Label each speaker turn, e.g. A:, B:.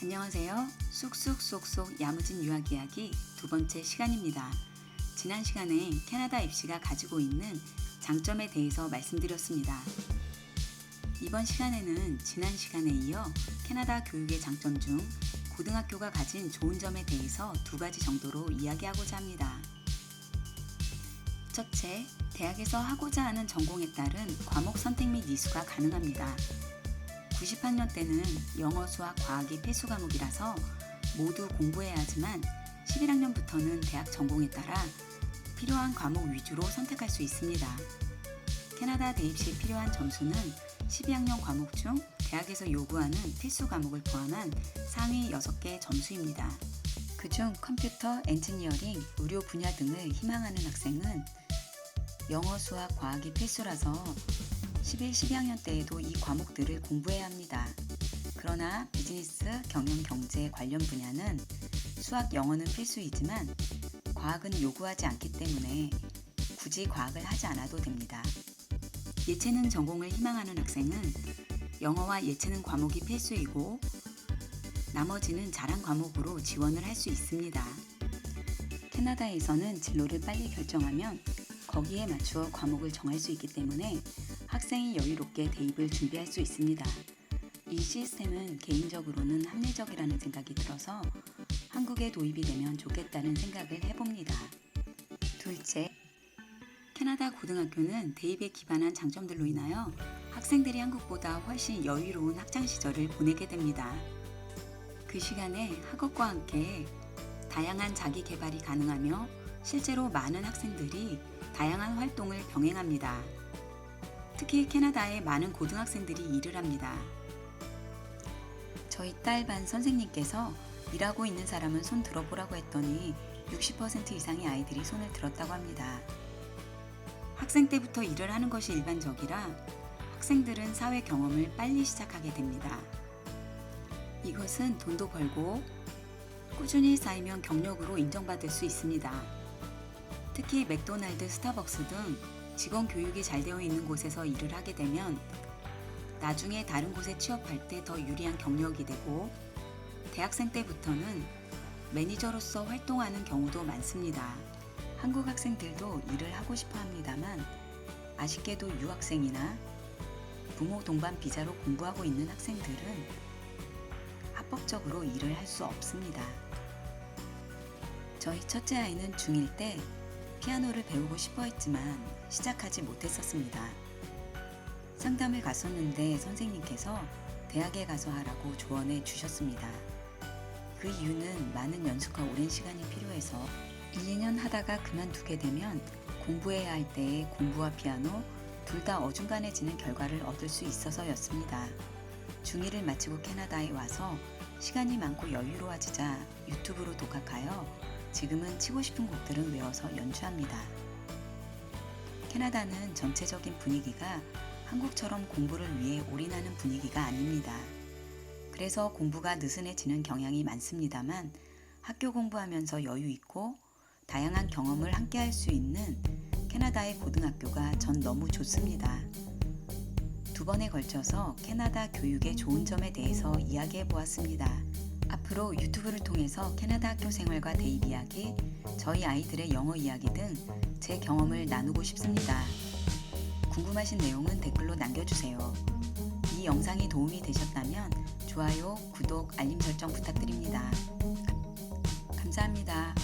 A: 안녕하세요. 쑥쑥쏙쏙 야무진 유학 이야기 두 번째 시간입니다. 지난 시간에 캐나다 입시가 가지고 있는 장점에 대해서 말씀드렸습니다. 이번 시간에는 지난 시간에 이어 캐나다 교육의 장점 중 고등학교가 가진 좋은 점에 대해서 두 가지 정도로 이야기하고자 합니다. 첫째, 대학에서 하고자 하는 전공에 따른 과목 선택 및 이수가 가능합니다. 90학년 때는 영어, 수학, 과학이 필수 과목이라서 모두 공부해야 하지만 11학년부터는 대학 전공에 따라 필요한 과목 위주로 선택할 수 있습니다. 캐나다 대입 시 필요한 점수는 12학년 과목 중 대학에서 요구하는 필수 과목을 포함한 상위 6개 점수입니다. 그중 컴퓨터, 엔지니어링, 의료 분야 등을 희망하는 학생은 영어, 수학, 과학이 필수라서 11, 12학년 때에도 이 과목들을 공부해야 합니다. 그러나 비즈니스, 경영, 경제 관련 분야는 수학, 영어는 필수이지만 과학은 요구하지 않기 때문에 굳이 과학을 하지 않아도 됩니다. 예체능 전공을 희망하는 학생은 영어와 예체능 과목이 필수이고 나머지는 자랑 과목으로 지원을 할 수 있습니다. 캐나다에서는 진로를 빨리 결정하면 거기에 맞추어 과목을 정할 수 있기 때문에 학생이 여유롭게 대입을 준비할 수 있습니다. 이 시스템은 개인적으로는 합리적이라는 생각이 들어서 한국에 도입이 되면 좋겠다는 생각을 해봅니다. 둘째, 캐나다 고등학교는 대입에 기반한 장점들로 인하여 학생들이 한국보다 훨씬 여유로운 학창 시절을 보내게 됩니다. 그 시간에 학업과 함께 다양한 자기 개발이 가능하며 실제로 많은 학생들이 다양한 활동을 병행합니다. 특히 캐나다에 많은 고등학생들이 일을 합니다. 저희 딸 반 선생님께서 일하고 있는 사람은 손 들어보라고 했더니 60% 이상의 아이들이 손을 들었다고 합니다. 학생 때부터 일을 하는 것이 일반적이라 학생들은 사회 경험을 빨리 시작하게 됩니다. 이것은 돈도 벌고 꾸준히 쌓이면 경력으로 인정받을 수 있습니다. 특히 맥도날드, 스타벅스 등 직원 교육이 잘 되어 있는 곳에서 일을 하게 되면 나중에 다른 곳에 취업할 때 더 유리한 경력이 되고 대학생 때부터는 매니저로서 활동하는 경우도 많습니다. 한국 학생들도 일을 하고 싶어 합니다만 아쉽게도 유학생이나 부모 동반 비자로 공부하고 있는 학생들은 합법적으로 일을 할 수 없습니다. 저희 첫째 아이는 중1 때 피아노를 배우고 싶어 했지만 시작하지 못했었습니다. 상담을 갔었는데 선생님께서 대학에 가서 하라고 조언해 주셨습니다. 그 이유는 많은 연습과 오랜 시간이 필요해서 1, 2년 하다가 그만두게 되면 공부해야 할 때에 공부와 피아노 둘 다 어중간해지는 결과를 얻을 수 있어서였습니다. 중1을 마치고 캐나다에 와서 시간이 많고 여유로워지자 유튜브로 독학하여 지금은 치고 싶은 곡들은 외워서 연주합니다. 캐나다는 전체적인 분위기가 한국처럼 공부를 위해 올인하는 분위기가 아닙니다. 그래서 공부가 느슨해지는 경향이 많습니다만 학교 공부하면서 여유 있고 다양한 경험을 함께 할 수 있는 캐나다의 고등학교가 전 너무 좋습니다. 두 번에 걸쳐서 캐나다 교육의 좋은 점에 대해서 이야기해 보았습니다. 앞으로 유튜브를 통해서 캐나다 학교 생활과 대입 이야기, 저희 아이들의 영어 이야기 등 제 경험을 나누고 싶습니다. 궁금하신 내용은 댓글로 남겨주세요. 이 영상이 도움이 되셨다면 좋아요, 구독, 알림 설정 부탁드립니다. 감사합니다.